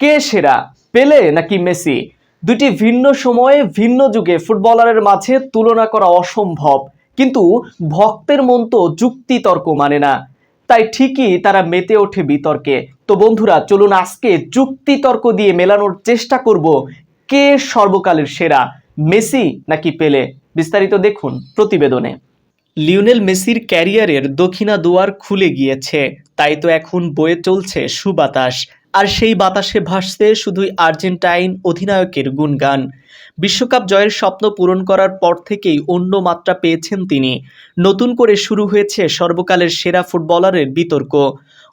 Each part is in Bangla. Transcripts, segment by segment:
কে সেরা? পেলে নাকি মেসি? দুটি ভিন্ন সময়ে ভিন্ন যুগে ফুটবলারের মাঝে তুলনা করা অসম্ভব। কিন্তু ভক্তের মন তো যুক্তি তর্ক মানে না। তাই ঠিকই তারা মেতে ওঠে বিতর্কে। তো বন্ধুরা, চলুন আজকে যুক্তি তর্ক দিয়ে মেলানোর চেষ্টা করব কে সর্বকালের সেরা, মেসি নাকি পেলে? বিস্তারিত দেখুন প্রতিবেদনে। লিওনেল মেসির ক্যারিয়ারের দক্ষিণা দুয়ার খুলে গিয়েছে। তাই তো এখন বয়ে চলছে সুবাতাস। আর সেই বাতাসে ভাসছে শুধুই আর্জেন্টাইন অধিনায়কের গুণগান। বিশ্বকাপ জয়ের স্বপ্ন পূরণ করার পর থেকেই অন্য মাত্রা পেয়েছেন তিনি। নতুন করে শুরু হয়েছে সর্বকালের সেরা ফুটবলারের বিতর্ক।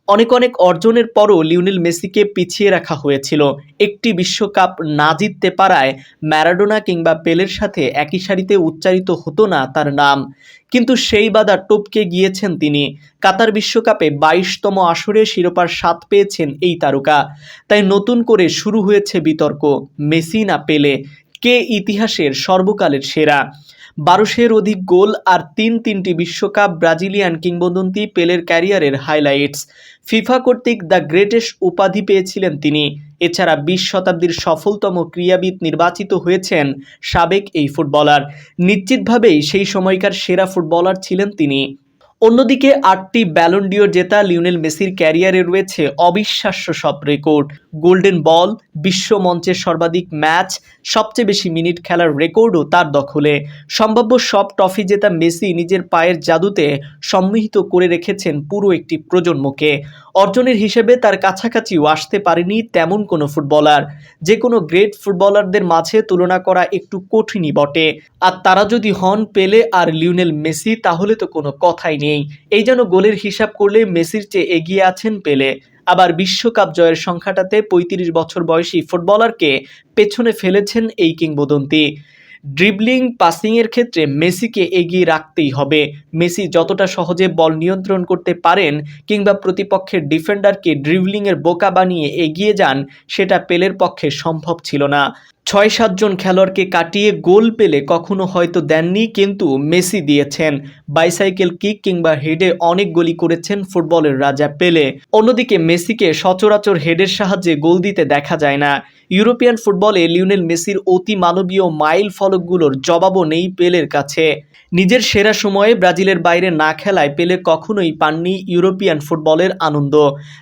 অনেক অনেক অর্জনের পরও লিওনেল মেসিকে পিছিয়ে রাখা হয়েছিল। একটি বিশ্বকাপ না জিততে পারায় ম্যারাডোনা কিংবা পেলের সাথে একই সারিতে উচ্চারিত হতো না তার নাম। কিন্তু সেই বাধা টপকে গিয়েছেন তিনি। কাতার বিশ্বকাপে বাইশতম আসরে শিরোপার স্বাদ পেয়েছেন এই তারকা। তাই নতুন করে শুরু হয়েছে বিতর্ক, মেসি না পেলে? কে ইতিহাসের সর্বকালের সেরা? বারোশের অধিক গোল আর তিন তিনটি বিশ্বকাপ ব্রাজিলিয়ান কিংবদন্তি পেলের ক্যারিয়ারের হাইলাইটস। ফিফা কর্তৃক দ্য গ্রেটেস্ট উপাধি পেয়েছিলেন তিনি। এছাড়া বিশ শতাব্দীর সফলতম ক্রীড়াবিদ নির্বাচিত হয়েছেন সাবেক এই ফুটবলার। নিশ্চিতভাবেই সেই সময়কার সেরা ফুটবলার ছিলেন তিনি। অন্যদিকে আটটি ব্যালন্ডিওর জেতা লিওনেল মেসির ক্যারিয়ারে রয়েছে অবিশ্বাস্য সব রেকর্ড। গোল্ডেন বল, বিশ্ব মঞ্চের সর্বাধিক ম্যাচ, সবচেয়ে বেশি মিনিট খেলার রেকর্ডও তার দখলে। সম্ভাব্য সব ট্রফি জেতা মেসি নিজের পায়ের জাদুতে সম্মিহিত করে রেখেছেন পুরো একটি প্রজন্মকে। অর্জনের হিসেবে তার কাছাকাছিও আসতে পারেনি তেমন কোনো ফুটবলার। যে কোনো গ্রেট ফুটবলারদের মাঝে তুলনা করা একটু কঠিনই বটে। আর তারা যদি হন পেলে আর লিওনেল মেসি, তাহলে তো কোনো কথাই নেই। এই যেন গোলের হিসাব করলে মেসির চেয়ে এগিয়ে আছেন পেলে। আবার বিশ্বকাপ জয়ের সংখ্যাটাতে পঁয়ত্রিশ বছর বয়সী ফুটবলারকে পেছনে ফেলেছেন এই কিংবদন্তি। ড্রিবলিং, পাসিংয়ের ক্ষেত্রে মেসিকে এগিয়ে রাখতেই হবে। মেসি যতটা সহজে বল নিয়ন্ত্রণ করতে পারেন কিংবা প্রতিপক্ষের ডিফেন্ডারকে ড্রিবলিংয়ের বোকা বানিয়ে এগিয়ে যান, সেটা পেলের পক্ষে সম্ভব ছিল না। ছয় সাতজন খেলোয়াড়কে কাটিয়ে গোল পেলে কখনো হয়তো দেননি, কিন্তু মেসি দিয়েছেন। বাইসাইকেল কিক কিংবা হেডে অনেক গোলই করেছেন ফুটবলের রাজা পেলে। অন্যদিকে মেসিকে সচরাচর হেডের সাহায্যে গোল দিতে দেখা যায় না। ইউরোপিয়ান ফুটবলে লিওনেল মেসির অতি মানবীয় মাইল ফলকগুলোর জবাবও নেই পেলের কাছে। নিজের সেরা সময়ে ব্রাজিলের বাইরে না খেলায় পেলে কখনোই পাননি ইউরোপিয়ান ফুটবলের আনন্দ।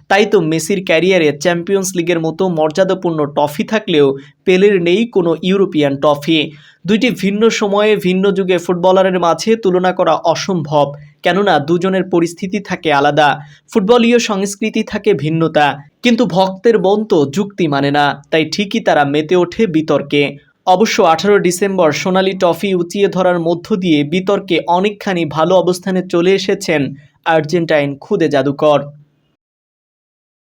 তাই তো মেসির ক্যারিয়ারে চ্যাম্পিয়ন্স লিগের মতো মর্যাদাপূর্ণ ট্রফি থাকলেও পেলের নেই কোনো ইউরোপিয়ান ট্রফি। দুইটি ভিন্ন সময়ে ভিন্ন যুগে ফুটবলারের মাঝে তুলনা করা অসম্ভব। কেননা দুজনের পরিস্থিতি থাকে আলাদা, ফুটবলীয় সংস্কৃতি থাকে ভিন্নতা। কিন্তু ভক্তের মন তো যুক্তি মানে না, তাই ঠিকই তারা মেতে ওঠে বিতর্কে। অবশ্য আঠারো ডিসেম্বর সোনালি ট্রফি উঁচিয়ে ধরার মধ্য দিয়ে বিতর্কে অনেকখানি ভালো অবস্থানে চলে এসেছেন আর্জেন্টাইন খুদে জাদুকর।